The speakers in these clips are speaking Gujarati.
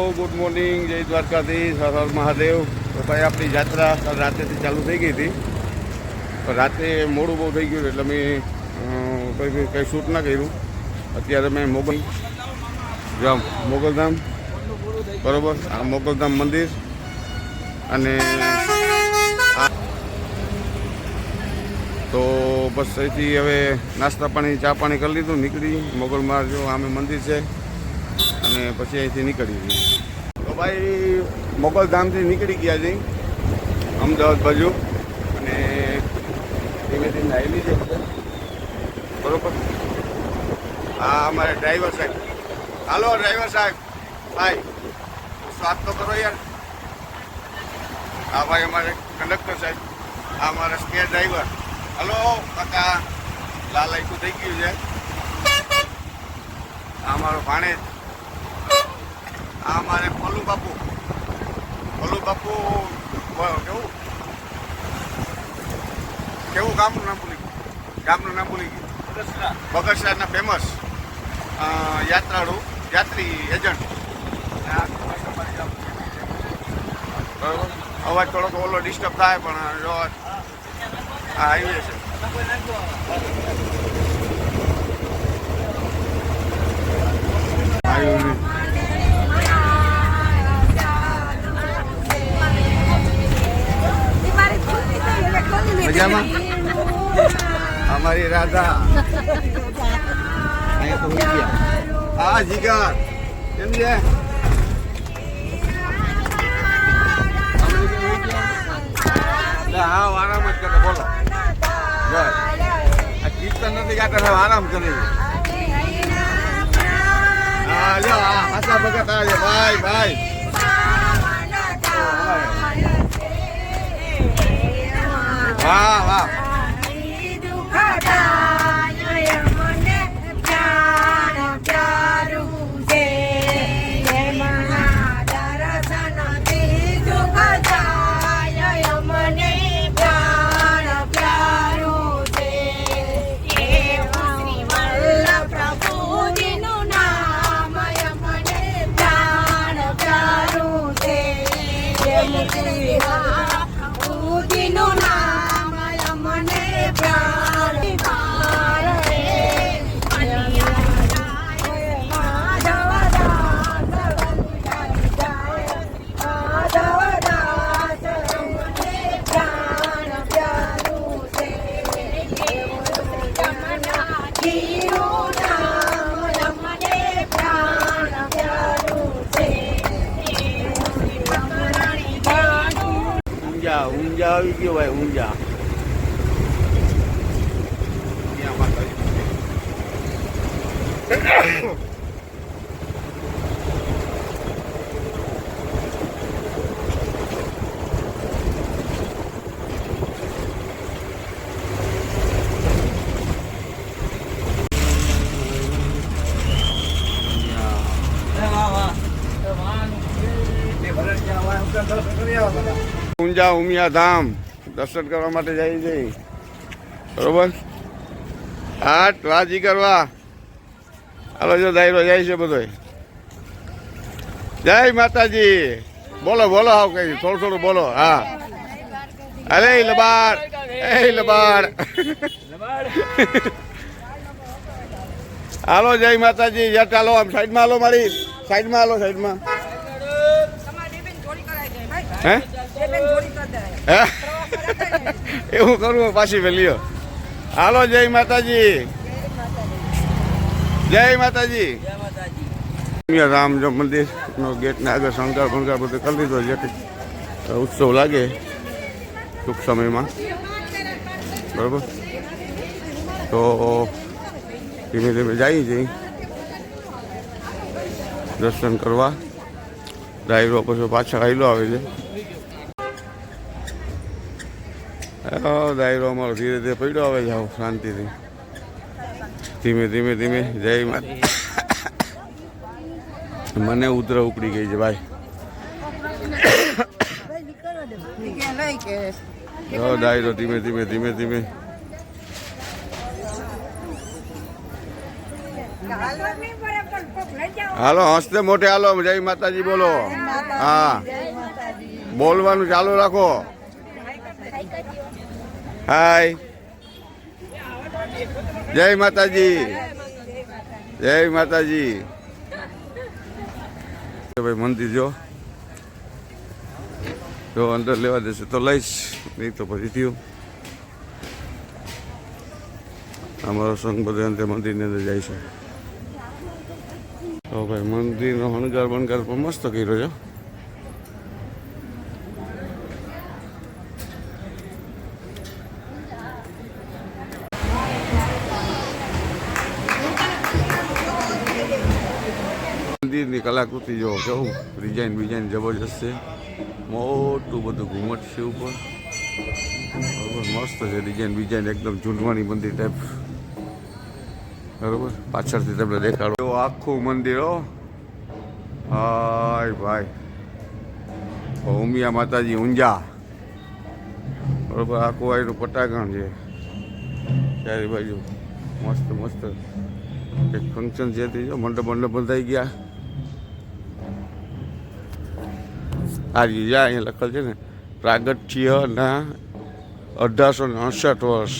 ગુડ મોર્નિંગ, જય દ્વારકાધીશ, હર મહાદેવ. તો ભાઈ, આપણી યાત્રા રાત્રેથી ચાલુ થઈ ગઈ હતી. રાત્રે મોડું બહુ થઈ ગયું એટલે મેં કંઈ કંઈ શૂટ ના કર્યું. અત્યારે મેં મોગલ જામ મોગલધામ બરોબર? આ મોગલધામ મંદિર. અને તો બસ અહીંથી હવે નાસ્તા પાણી, ચા પાણી કરી લીધું, નીકળી. મોગલમાર જો આમે મંદિર છે. અને પછી અહીંથી નીકળી ગઈ. તો ભાઈ મોગલધામથી નીકળી ગયા છે. અમદાવાદ બાજુ. અને ધીમે ધીમે આવેલી છે. બરોબર? હા, અમારે ડ્રાઈવર સાહેબ. હાલો, ડ્રાઈવર સાહેબ. ભાઈ સ્વાદ તો કરો યાર. હા, ભાઈ, અમારે કંડક્ટર સાહેબ. આ અમારા સ્પેર ડ્રાઈવર હલો, કાકા. લાલ આખું થઈ ગયું છે. આ અમારો ભાણેજ. આ મારે પલ્લુ બાપુ. પલ્લુ બાપુ કેવું? કેવું ગામનું નામ ભૂલી ગયું? ગામનું નામ ભૂલી ગયું. બગસરાના ફેમસ યાત્રાળુ યાત્રી એજન્ટ બરાબર અવાજ થોડોક ઓલો ડિસ્ટર્બ થાય પણ જો હા આવીએ છે. હાઈવે મજામાં? અમારી રાધા. અહીંયા હોઈ ગયા. હા જીગર. કેમ છે? હા આરામ જ કરે, બોલો. આ કીર્તન નથી ગાતા આરામ કરે. હા હા, હાસા ભગત આવે. ભાઈ ભાઈ. Lá, lá. ઊંઝા ઉમિયા ધામ દર્શન કરવા માટે જાય જઈ બરોબર? હાટ વાજી કરવા. હાલો જો દાયરો જાય છે બધો જય માતાજી. બોલો બોલો આવ કઈ થોડું થોડું બોલો હા. અરે લબાડ. એ લબાડ. હાલો જય માતાજી. યા ચાલો આમ સાઈડમાં હાલો મારી. સાઈડમાં હાલો સાઈડમાં. હે હે? એવું કરવું પાછી વેલીઓ હાલો જય માતાજી. જય માતાજી. રામ જો મંદિર નો ગેટ ને આગળ શંકર ભણગાર બધું કરી દીધો જેથી ઉત્સવ લાગે ટૂંક સમયમાં. બરોબર? તો ધીમે ધીમે જઈ જઈ દર્શન કરવા. ડાયરો પછી પાછા આવેલો આવે છે હા, દાયરો અમારો ધીરે ધીરે પડ્યો આવે જાવ શાંતિથી. ધીમે ધીમે ધીમે. જય માતા. મને ઉતર ઉપડી ગઈ છે, ભાઈ. જો દાયરો ધીમે ધીમે ધીમે ધીમે. હાલો, હસતે મોટે હાલો. જય માતાજી બોલો. હા. બોલવાનું ચાલુ રાખો. હાય. જય માતાજી. જય માતાજી. ભાઈ મંદિર જો. જો અંદર લેવા દેશે તો લઈશ. નહીં તો પછી થયું. અમારો સંઘ બધો અંતે મંદિરની અંદર જાય છે. તો ભાઈ મંદિરનો હણગાર બણગાર પણ મસ્ત કર્યો છે. મંદિરની કલાકૃતિ જો કેવું ડિઝાઇન બિઝાઇન જબરજસ્ત છે. મોટું બધું ઘુમટ છે ઉપર. બરોબર, મસ્ત છે ડિઝાઇન બિઝાઇન, એકદમ ઝૂંટવાની મંદિર ટાઈપ બરોબર, પાછળથી તમને દેખાડો. આખું મંદિર, હો. હાય ભાઈ. ઉમિયા માતાજી, ઊંઝા. બરોબર, આખું આયરું પટાગણ છે. ચારે બાજુ મસ્ત મસ્ત. કંઈક ફંક્શન છે તે, જો મંડપ મંડપ બંધાઈ ગયા. આ રીજા અહીંયા લખેલ છે ને પ્રાગટ્યના અઢારસો ને અડસઠ વર્ષ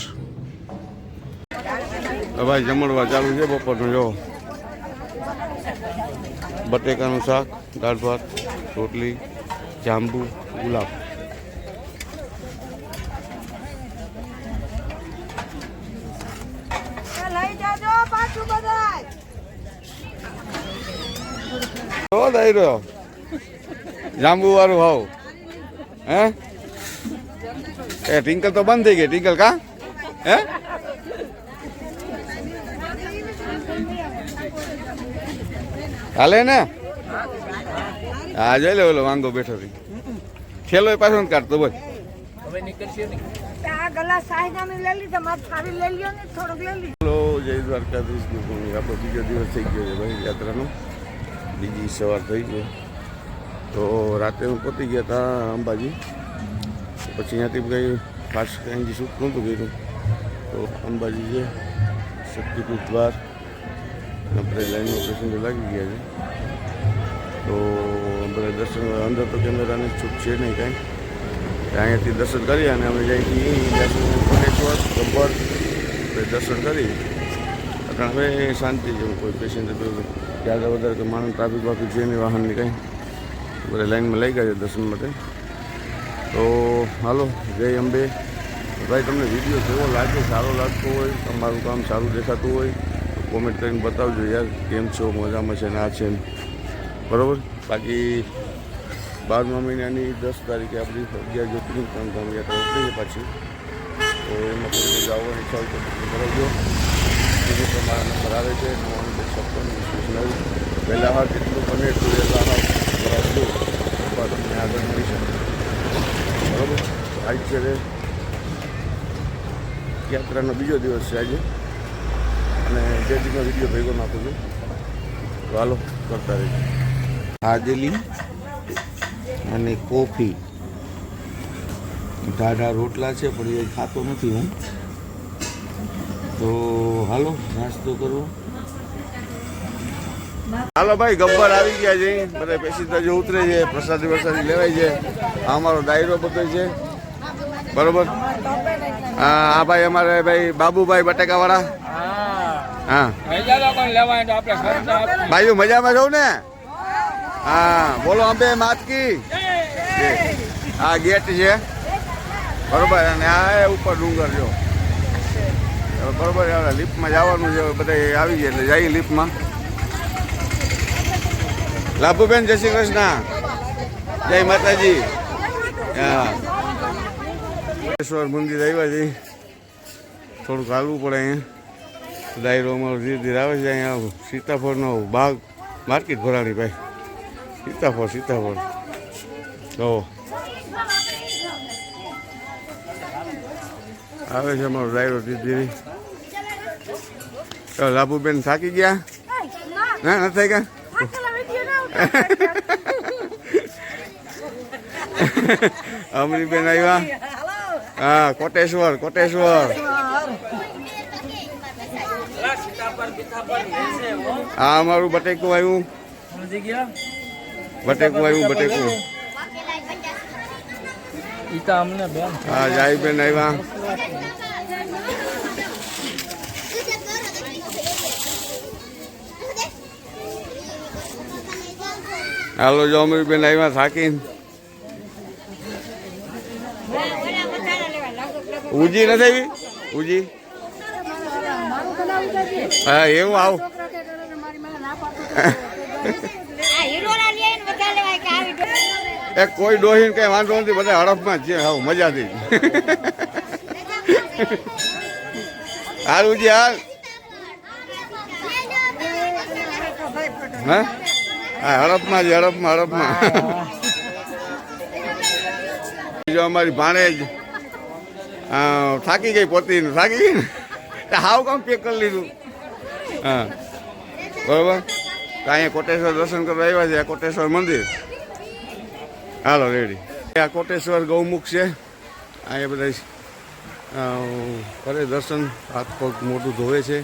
ભાઈ જમણવા ચાલુ છે બપોરનું જો. બટેકાનું શાક દાળ ભાત રોટલી જાંબુ ગુલાબ. પાછું બધાય. હો દઈ જાંબુ વાળું હાવ. હે? એ ટિંકલ તો બંધ થઈ ગઈ ટિંકલ કા? હે? હાલે ને? હા જોઈ લે ઓલો વાંગો બેઠો હતી છેલ્લો એ પાછો કાઢતો બોલ. જય દ્વારકાધીશ આપણો બીજો દિવસ થઈ ગયો છે ભાઈ યાત્રાનો. બીજી સવાર થઈ ગઈ. તો રાતે હું પતી ગયા હતા અંબાજી. પછી અહીંયાથી કંઈ ખાસ કંઈ શૂટ નહોતું કર્યું. તો અંબાજી છે શક્તિપીઠ દ્વાર આપણે લાઈનમાં પેસેન્જર લાગી ગયા છે. તો આપણે દર્શન અંદર તો કેમેરાની છૂટ છે નહીં કાંઈ. અહીંયાથી દર્શન કરી અને અમે જઈ છીએ કોટેશ્વર ગબ્બર. દર્શન કરી. કારણ હવે શાંતિ જેવું કોઈ પેસેન્જર જ્યાદા વધારે કે માણસ ટ્રાફિક બાફિક છે નહીં, વાહનની કંઈ. બધા લાઈનમાં લઈ ગયા છે દર્શન માટે. તો હાલો, જય અંબે. ભાઈ, તમને વીડિયો કેવો લાગે? સારો લાગતો હોય, તમારું કામ સારું દેખાતું હોય, તો કોમેન્ટ કરીને બતાવજો યાર, કેમ છો, મજામાં છે ના છે બરાબર? બાકી બારમા મહિનાની દસ તારીખે આપણી અગિયાર જ્યોતિર્લિંગ કામ યાત્રા ઉતરી પાછી. તો એમાં કોઈ જવાની ઈચ્છા હોય તો કરાવજો. બીજું તમારા નંબર આવે છે નવ્વાણું છપ્પન વીસ પહેલાં હાથ કેટલું બને એટલું પહેલાં હાથ આગળ મળી શકે બરાબર આજ યાત્રાનો બીજો દિવસ છે આજે. અને દિવસનો વીડિયો ભેગો નાખું છું. તો હાલો, કરતા રહીશું હાજલી અને કોફી. ઢાઢા રોટલા છે, પણ એ ખાતો નથી હું. તો હાલો, નાસ્તો કરવો. હાલો ભાઈ, ગબ્બર આવી ગયા છે. બધા પેસેન્જર જે ઉતરે છે, પ્રસાદી વરસાદી લેવાય છે. અમારો ડાયરો બધો છે. બરોબર? આ ભાઈ અમારે ભાઈ બાબુભાઈ બટેકાવાળા. હા. ભાઈ મજામાં જવું ને? હા, બોલો અંબે માતકી. આ ગેટ છે. બરોબર, અને આ ઉપર ડુંગર જો. બરોબર લિફ્ટમાં જવાનું છે, બધા આવી જાય એટલે જઈએ લિફ્ટમાં લાભુબેન જય શ્રી કૃષ્ણ. જય માતાજી. હા. મંદિર આવ્યા છે. થોડુંક હાલવું પડે અહીંયા. ડાયરો અમારો ધીરે ધીરે આવે છે અહીંયા સીતાફળનો બાગ માર્કેટ ભરાણી ભાઈ. સીતાફળ સીતાફળ. તો આવે છે અમારો ડાયરો ધીરે ધીરે. લાભુબેન થાકી ગયા? ના. નથી થાય ગયા અમરીબેન આવ્યા? હા કોટેશ્વર કોટેશ્વર. આ અમારું બટેકું આવ્યું. બટેકું આવ્યું બટેકું. હા હા જાહીબેન આવ્યા. હાલો, જો અમરીબેન આવ્યા થાકીને. ઉજી નથી આવી? ઉજી? હા, એવું આવ. એક કોઈ ડોહીને કઈ વાંધો નથી, બધા હડફમાં જ છે. હા મજાથી હાલ, ઉજી, હાલ. હા? હડપમાં જ હડપમાં હડપમાં. જો અમારી ભાણેજ થાકી ગઈ પોતી થાકી ગઈ ને? હાવ કામ પેક કરી લીધું. હા. બરોબર? તો અહીંયા કોટેશ્વર દર્શન કરવા આવ્યા છે આ કોટેશ્વર મંદિર. હાલો રેડી. આ કોટેશ્વર ગૌમુખ છે. અહીંયા બધા કરે દર્શન હાથ પગ મોટું ધોવે છે.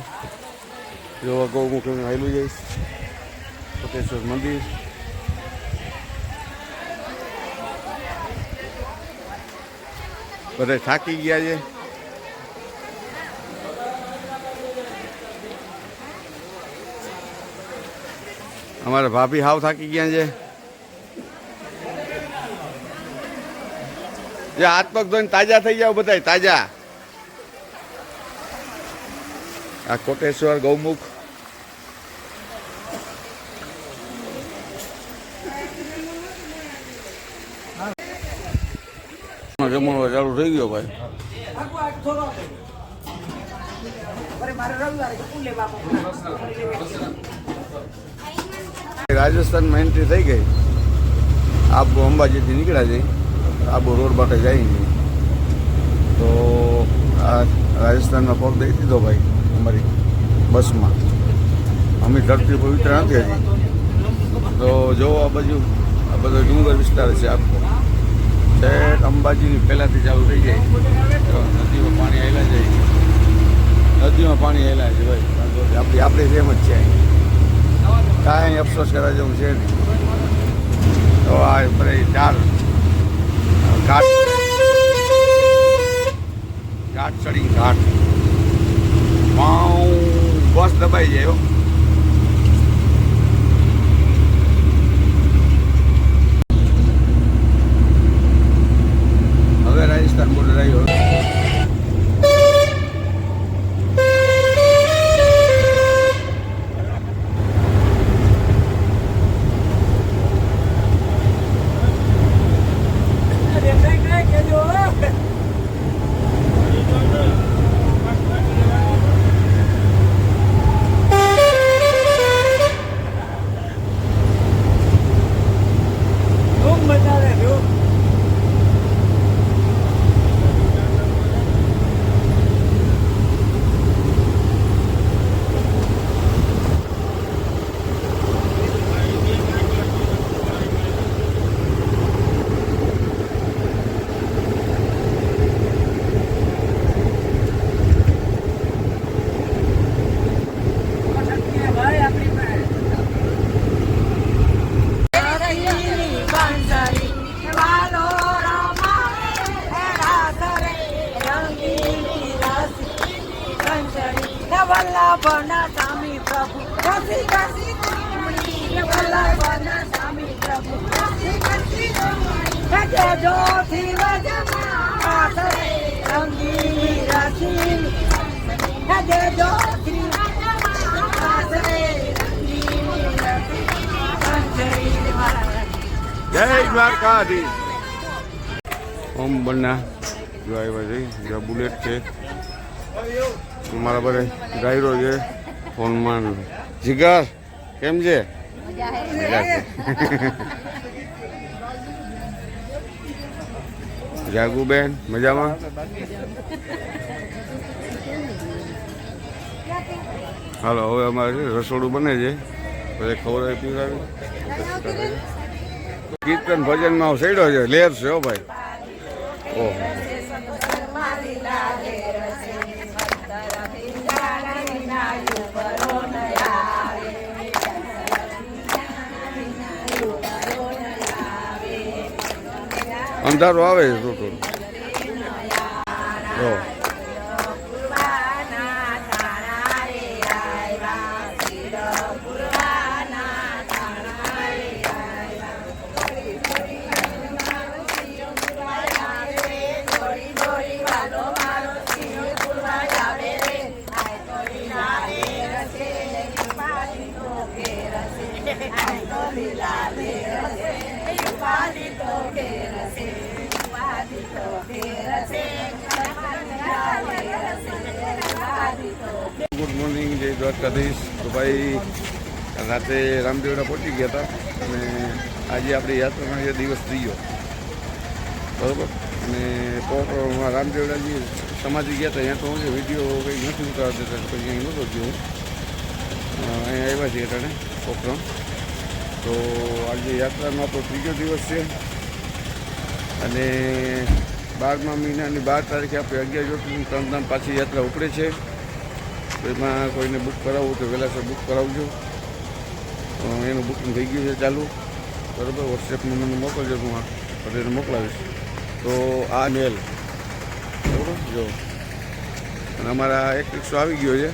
જો ગૌમુખ આવેલું જઈશ કોટેશ્વર મંદિર બધા થાકી ગયા છે અમારા ભાભી હાવ થાકી ગયા છે જે હાથ પગ ધોઈને તાજા થઈ જાવ બધા તાજા આ કોટેશ્વર ગૌમુખ જમણવાર ચાલુ થઈ ગયો ભાઈ. રાજસ્થાનમાં એન્ટ્રી થઈ ગઈ. આબુ અંબાજીથી નીકળ્યા છે. આબુ રોડ માટે જાય છે. તો આ રાજસ્થાનમાં પગ દઈ દીધો ભાઈ અમારી બસમાં. અમે ધરતી પવિત્ર નથી હજી. તો જો આ બાજુ આ બધો ડુંગર વિસ્તાર છે આખો. છેક અંબાજીની પહેલાંથી ચાલુ થઈ જાય. તો નદીમાં પાણી આવેલા જાય નદીમાં પાણી આવેલા છે ભાઈ આપણી આપણી જેમ જ છે કાંઈ અફસોસ કરવા જેવું છે નહીં. તો આ ભાઈ ચાર ઘાટ ઘાટ ચડી ઘાટ. બસ દબાઈ જાય હો. હવે રાજસ્થાન બોર્ડર આવ્યો વલ્લભના સ્વામી પ્રભુ. વલ્લભના સ્વામી જોથી વજમાં રસી જોથી કંચરી વાળા જય દ્વારકાધી ઓમ બન્ના. જો આવ્યા છે જો બુલેટ છે. મારા બધા ગાયરો છે, ફોનમાં. જીગર, કેમ છે? જાગુ બેન મજામાં? હાલો, હવે અમારે રસોડું બને છે. પછી ખવડાવી પીવડાવી. કીર્તન ભજનમાં સડ્યો છે, લેર છે હો ભાઈ. ઓહો. અંધારો આવે છે થોડું જો. ગુડ મોર્નિંગ જય દ્વારકાધીશ તો ભાઈ રાતે રામદેવડા પહોંચી ગયા હતા અને આજે આપણી યાત્રાનો એ દિવસ થઈ ગયો બરોબર? અને પોકરણમાં રામદેવડાજી સમાધિ ગયા હતા. ત્યાં તો હું વીડિયો કંઈ નથી ઉતારતા હતા પછી અહીં નહોતો ગયો. અહીંયા આવ્યા છીએ અટાણે પોકરણ તો આજે યાત્રાનો આપણો ત્રીજો દિવસ છે. અને બારમા મહિનાની બાર તારીખે આપણે અગિયાર જ્યોતિર્લિંગ ત્રણ પાછી યાત્રા ઉપડે છે. તો એમાં કોઈને બુક કરાવવું તો વહેલાસર બુક કરાવજો. એનું બુકિંગ થઈ ગયું છે ચાલુ. બરાબર? વોટ્સએપમાં મને મોકલજો, હું આ પટેલને મોકલાવીશ. તો આ મેલ બરાબર? જો. અને અમારા એક રિક્ષો આવી ગયો છે.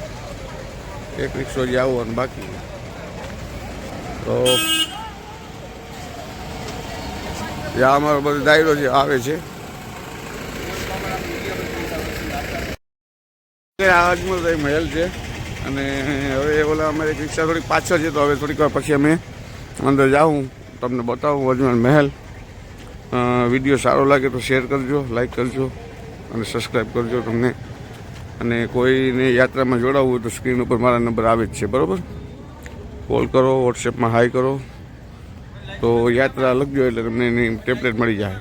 એક રિક્ષો જે આવવાનું બાકી તો આ અમારો બધો દાયરો જે આવે છે. આ અજમલભાઈ મહેલ છે. અને હવે ઓલા અમારી રિક્ષા થોડીક પાછળ છે, તો હવે થોડીક વાર પછી અમે અંદર જાઉં, તમને બતાવું અજમેર મહેલ. વીડિયો સારો લાગે તો શેર કરજો લાઈક કરજો અને સબસ્ક્રાઈબ કરજો તમને. અને કોઈને યાત્રામાં જોડાવવું હોય તો સ્ક્રીન ઉપર મારા નંબર આવે જ છે, બરાબર? કોલ કરો વોટ્સએપમાં હાઈ કરો. તો યાત્રા લખજો એટલે તમને એની ટેબ્લેટ મળી જાય.